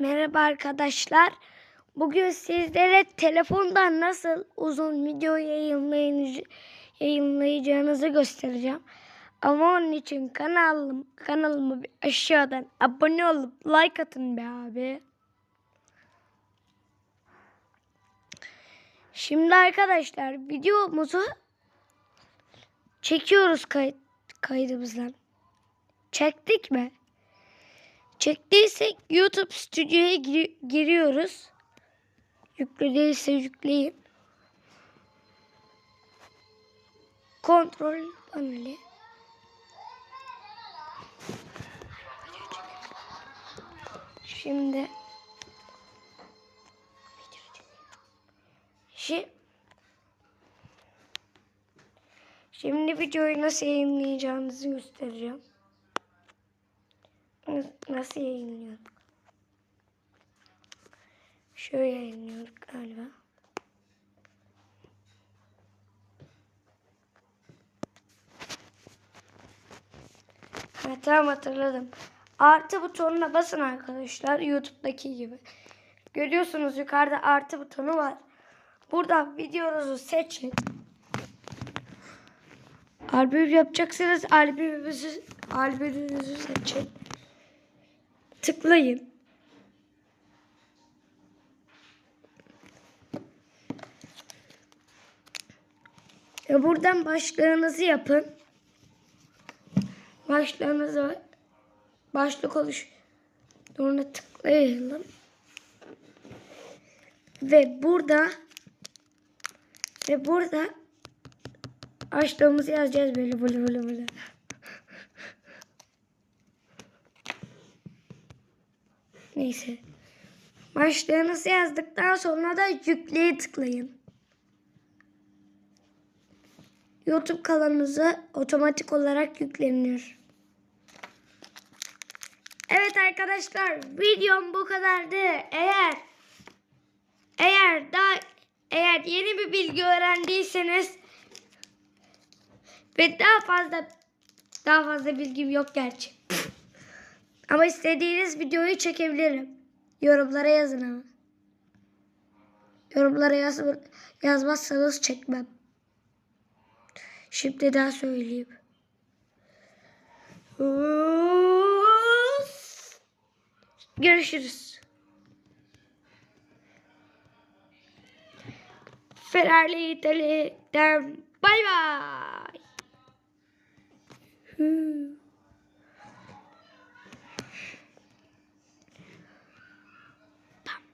Merhaba arkadaşlar. Bugün sizlere telefondan nasıl uzun video yayınlayacağınızı göstereceğim. Ama onun için kanalım, kanalıma bir aşağıdan abone olup like atın be abi. Şimdi arkadaşlar videomuzu çekiyoruz kayıt, kaydımızdan. Çektik mi? Çektiysek YouTube stüdyoya gir- giriyoruz. Yüklü değilse yükleyin. Kontrol paneli. Şimdi Şi- Şimdi videoyu nasıl yayınlayacağınızı göstereceğim. Nasıl yayınlıyorduk? Şöyle yayınlıyorduk galiba. Ha, tamam hatırladım. Artı butonuna basın arkadaşlar. YouTube'daki gibi. Görüyorsunuz yukarıda artı butonu var. Buradan videonuzu seçin. Albüm yapacaksınız. Albümünüzü, albümünüzü seçin. Tıklayın. Ve buradan başlığınızı yapın. Başlığınızı başlık oluş sonra tıklayalım. Ve burada ve burada açtığımızı yazacağız böyle böyle böyle böyle. Neyse. Başlığınızı yazdıktan sonra da yükleye tıklayın. YouTube kanalınıza otomatik olarak yüklenir. Evet arkadaşlar videom bu kadardı. Eğer eğer daha eğer yeni bir bilgi öğrendiyseniz ve daha fazla daha fazla bilgim yok gerçi. Ama istediğiniz videoyu çekebilirim. Yorumlara yazın ama. Yorumlara yaz, yazmazsanız çekmem. Şimdi daha söyleyeyim. Görüşürüz. Ferrari İtalya'dan bay bay.